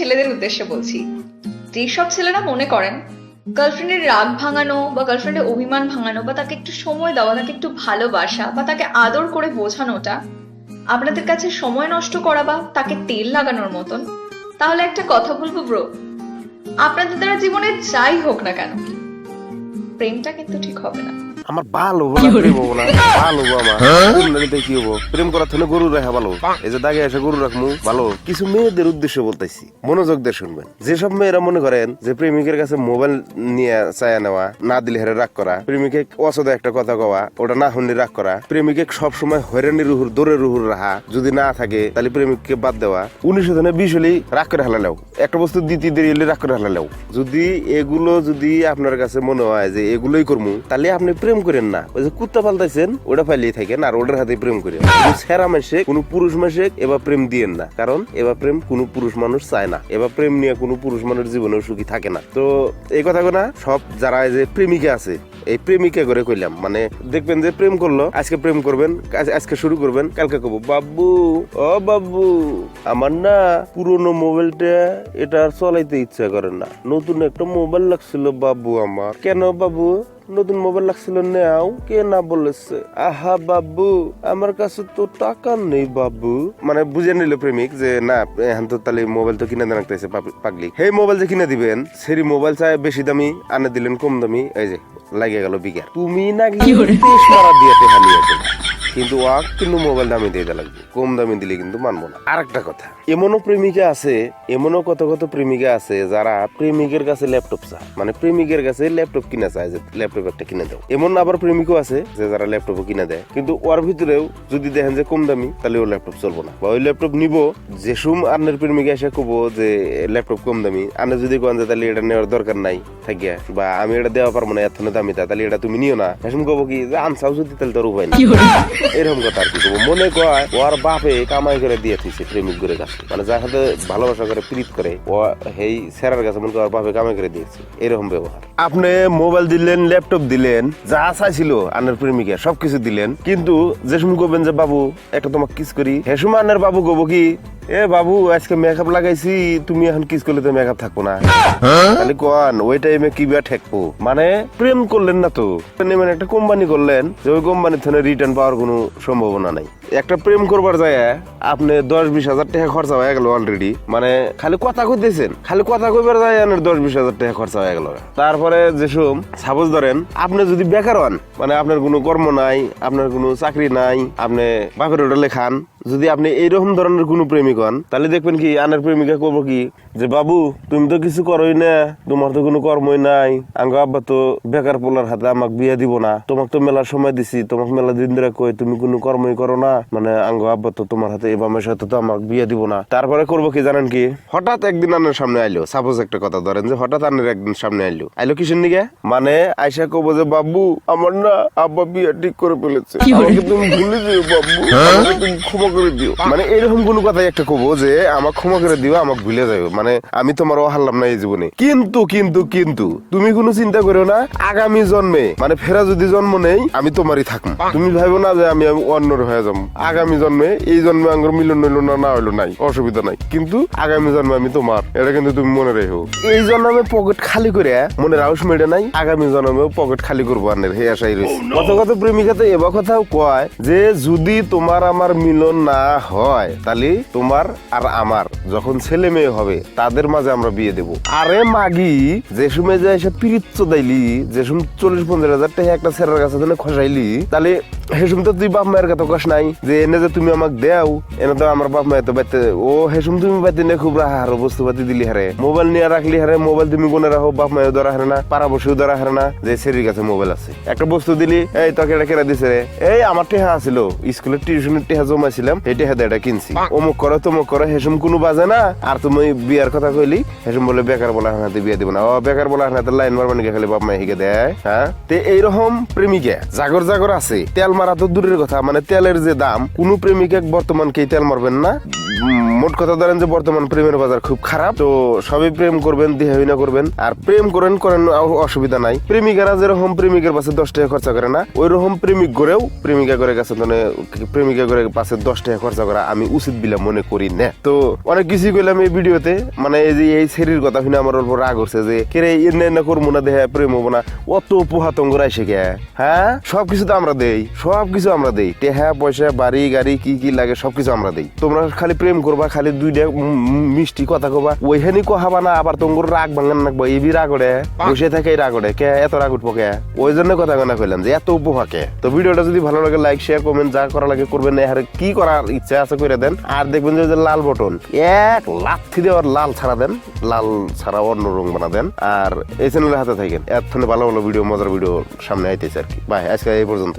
ছেলেদের উদ্দেশ্যে বলছি। যেসব ছেলেরা মনে করেন গার্লফ্রেন্ডের রাগ ভাঙানো বা গার্লফ্রেন্ডের অভিমান ভাঙানো বা তাকে একটু সময় দেওয়া, তাকে একটু ভালোবাসা বা তাকে আদর করে বোঝানোটা আপনাদের কাছে সময় নষ্ট করা বা তাকে তেল লাগানোর মতন, তাহলে একটা কথা বলব ব্রো আপনাদের দ্বারা জীবনে যাই হোক না কেন, প্রেমটা কিন্তু ঠিক হবে না। আমার ভালো হব না ভালো হব আমার। কি হব। প্রেম করার থেকে গরু রাখা ভালো। এই যে দাগে এসে গরু রাখমু ভালো। কিছু মেয়েদের উদ্দেশ্য বলতেছি মনোযোগ দিয়ে শুনবেন। যেসব মেয়েরা মনে করেন যে প্রেমিকের কাছে মোবাইল নিয়ে চায়া নেওয়া না দিলে হেরে রাগ করা প্রেমিকে অসদে একটা কথা কওয়া ওটা না শুনলে রাগ করা প্রেমিকে সবসময় হয়রানি রুহুর দৌড়ে রুহুর রাহা যদি না থাকে তাহলে প্রেমিককে বাদ দেওয়া। উনিশশো ধনে বিশ হলেই রাগ করে হালালেও। একটা বস্তু দিতে দেরি হলে রাগ করে হালালেও। যদি এগুলো যদি আপনার কাছে মনে হয় যে এগুলোই করমু তাহলে আপনি প্রেম করেন না। ওই যে কুত্তা পাল্টাইছেন ওটা পাইলেই থাকেন আর ওটার হাতে প্রেম করেন। সেরা মাসে কোনো পুরুষ মাসে এবার প্রেম দিয়েন না। কারণ এবার প্রেম কোনো পুরুষ মানুষ চায় না। এবার প্রেম নিয়ে কোনো পুরুষ মানুষ জীবনে সুখী থাকে না। তো এই কথা না সব যারা এই যে প্রেমিকা আছে এই প্রেমিকা করে কইলাম মানে দেখবেন যে প্রেম করল, আজকে প্রেম করবেন আজকে শুরু করবেন, কালকে কব বাবু, ও বাবু, আমার না পুরনো মোবাইলটা এটা আর চলাইতে ইচ্ছা করে না। নতুন একটা মোবাইল লাগছিল বাবু আমার। কেন বাবু? নতুন মোবাইল লাগছিল নেও, কে না বলেছে? আহা বাবু, আমার কাছে তো টাকা নেই বাবু। মানে বুঝে নিল প্রেমিক যে, না, এখন তো তাহলে মোবাইল তো কিনে দেন পাগলি। সেই মোবাইল যে কিনে দিবেন সেরি মোবাইল চাই বেশি দামি, আনে দিলেন কম দামি। এই যে লাগে গেল বিঘার তুমি না তেইশ মারা দিয়ে টেহা নিয়েছো কিন্তু ওয়াক কিন্তু মোবাইল দামি দিয়ে দেওয়া লাগবে। কম দামি দিলে কিন্তু মানবো না। আর একটা কথা, এমনও প্রেমিকা আছে, এমনও কত কত প্রেমিকা আছে যারা প্রেমিকের কাছে ল্যাপটপ চায়। মানে প্রেমিকের কাছে ল্যাপটপ কিনে চায় যে ল্যাপটপ একটা কিনে দাও। এমন আবার প্রেমিকও আছে যে যারা ল্যাপটপও কিনে দেয়। কিন্তু ওর ভিতরেও যদি দেখেন যে কম দামি, তাহলে ও ল্যাপটপ চলবো না। বা ওই ল্যাপটপ নিব যে সুম আন্নের প্রেমিকা এসে কবো যে ল্যাপটপ কম দামি, আন্নে যদি কোন যে তাহলে এটা নেওয়ার দরকার নাই, থাকিয়া। বা আমি এটা দেওয়া পারব না, এত দামি তাহলে এটা তুমি নিও না। এসম কবো কি যে আনসাও যদি, তাহলে তোর উপায় নেই। এরকম কথা আর কি করব মনে কয়, ওর বাপে কামাই করে দিয়ে থইছে প্রেমিক করে কাছে মানে যার সাথে ভালোবাসা করে, প্রীত করে, ও সেই সেরার কাছে মনে ওর বাপে কামাই করে দিয়েছে। এরকম ব্যবহার। আপনি মোবাইল দিলেন, ল্যাপটপ দিলেন, যা চাইছিল আনের প্রেমিকা সবকিছু দিলেন। কিন্তু যে সময় করবেন যে, বাবু, একটা তোমাকে কিস করি। হে সময় আনের বাবু কব কি, এ বাবু, আজকে মেকআপ লাগাইছি, তুমি এখন কিস করলে তো মেকআপ থাকব না। তাহলে কোন, ওই টাইমে কি বিয়া ঠেকবো? মানে প্রেম করলেন না তো। মানে একটা কোম্পানি করলেন, যে ওই কোম্পানির থেকে রিটার্ন পাওয়ার কোনো সম্ভাবনা নাই। একটা প্রেম করবার যায় আপনি দশ বিশ হাজার টাকা খরচা হয়ে গেল অলরেডি মানে খালি কথা কইতেছেন, খালি কথা কইবার যায় দশ বিশ হাজার টাকা খরচা হয়ে গেল। তারপরে যেসব সাপোজ ধরেন, আপনি যদি বেকার হন মানে আপনার কোনো কর্ম নাই, আপনার কোনো চাকরি নাই, আপনি বাপের হোটেলে খান যদি আপনি এইরকম ধরনের কোনো প্রেমিক হন তাহলে দেখবেন কি আনের প্রেমিকা করব কি যে বাবু তুমি তো কিছু করোই না তোমার তো কোনো কর্মই নাই। আঙ্গ আব্বা তো বেকার পোলার হাতে আমাকে বিয়ে দিব না। তোমাকে তো মেলার সময় দিছি তোমাকে মেলা দিন ধরে কই তুমি কোনো কর্মই করো না। মানে আঙ্গ আব্বা তো তোমার হাতে এবামের সাথে তো আমাকে বিয়ে দিব না। তারপরে করব কি জানেন কি হঠাৎ একদিন আনের সামনে আইলো। সাপোজ একটা কথা ধরেন যে হঠাৎ আনের একদিন সামনে আইলো। আইলো কিসের নিকে মানে আইসা কবো যে বাবু আমার না আব্বা বিয়ে ঠিক করে ফেলেছে। আমাকে তুমি ভুলে দিও বাবু। আমাকে তুমি ক্ষমা করে দিও। মানে এরকম কোনো কথাই একটা কবো যে আমাকে ক্ষমা করে দিও আমাকে ভুলে যাও মানে আমি তোমার হারলাম না এই জীবনে। কিন্তু কিন্তু কিন্তু তুমি কোনো চিন্তা করো না আগামী জন্মে মানে ফেরা যদি জন্ম নেই আমি তোমারই থাকব তুমি ভাবো না যে আমি অন্যর হয়ে যাব। আগামী জন্মে এই জন্মে আঙ্গুর মিলন হইল না না হইল নাই অসুবিধা নাই। কিন্তু আগামী জন্মে আমি তোমার এটা কিন্তু তুমি মনে রেখো। এই জন্মে পকেট খালি করে মনে রাউস মেটে নাই আগামী জন্মে পকেট খালি করব আনের হে আশাই রয়েছে কত কত প্রেমিকা তো এবার কথাও কয় যে যদি তোমার আমার মিলন না হয়, তাহলে তোমার আর আমার, যখন ছেলে মেয়ে হবে, তাদের মাঝে আমরা বিয়ে দেব। আরে মাগি, যে সময় যে এসে পিরিচ্ছ দাইলি, যে সময় চল্লিশ পঞ্চাশ হাজার টাকা একটা ছেলের কাছে খসাইলি, তাহলে হেসুম তো তুই বাপ মায়ের কথা কস নাই, যে এনে যে তুমি আমাকে দেও, এনে তো আমার বাপ মায়ের তো বাইতে, ও হেসুম তুমি বাইতে নিয়ে খুব রাহা হারো বস্তু পাতি দিলি হারে। মোবাইল নিয়ে রাখলি হারে, মোবাইল তুমি কোনে রাখো, বাপ মায়ের ধরা হারে না পাড়া বসেও ধরা হারে না, যে সেরির কাছে মোবাইল আছে। একটা বস্তু দিলি, এই তোকে এটা কেনা দিছে রে। এই আমার টেহা আছিল, স্কুলের টিউশনের টেহা জমাইছিলাম এই এটা হেদা এটা কিনছি। অমুক করো, তমুক করো, হেসুম কোনো বাজে না। আর তুমি বিয়ার কথা কইলি, হেসুম বলে বেকার বলা হাতে বিয়ে দিব না। ও, বেকার বলা হানাতে লাইন মারবা নাকি? খালি বাপ মাই হিকে দেয় হ্যাঁ? তে এইরকম প্রেমিকা, জাগর জাগর আছে। তেল মারা তো দূরের কথা মানে তেলের যে দাম, কোনো প্রেমিকা বর্তমান কে তেল মারবেন না। মোট কথা ধরেন যে বর্তমান প্রেমের বাজার খুব খারাপ, তো সবই প্রেম করবেন দেহাবিনা করবেন, আর প্রেম করেন করেন অসুবিধা নাই। প্রেমিকারা যেরকম প্রেমিকের পাশে দশ টাকা খরচা করে না ওই রকম প্রেমিক গড়েও প্রেমিকা করে কাছে মানে প্রেমিকা করে পাশে দশ টাকা খরচা করা আমি উচিত বিলা মনে করি না। তো অনেক কিছুই কইলাম এই ভিডিওতে মানে এই যে এই শরীর কথা শুনে আমার অল্প রাগ হচ্ছে যে কেরে এনে এনে করব না, দেহে প্রেম হব না, অত পোহাতঙ্গ রাইসে গে হ্যাঁ? সবকিছু তো আমরা দেই, সবকিছু আমরা দেই। টেহা, পয়সা, বাড়ি, গাড়ি, কি কি লাগে, সবকিছু আমরা দেই। তোমরা খালি প্রেম করবা খালি দুইটা উম, উম, মিষ্টি কথা কবা। ওইখানি কহাবা না আবার তোমার রাগ ভাঙান নাকবো। এবি রাগ ওড়ে বসে থাকে রাগ ওড়ে। কে এত রাগ উঠবো কে? ওই জন্য কথা কেনা কইলাম যে এত উপভা কে? তো ভিডিওটা যদি ভালো লাগে লাইক শেয়ার কমেন্ট যা করা লাগে করবেন। আর কি করার ইচ্ছা আছে করে দেন। আর দেখবেন যে লাল বটন এক লাথি দেওয়ার লাল ছাড়া দেন। লাল ছাড়া অন্য রং বানা দেন। আর এই চ্যানেলের হাতে থাকেন। এত ভালো ভালো ভিডিও মজার ভিডিও সামনে আইতেছে আর কি। বাই আজকে এই পর্যন্তই।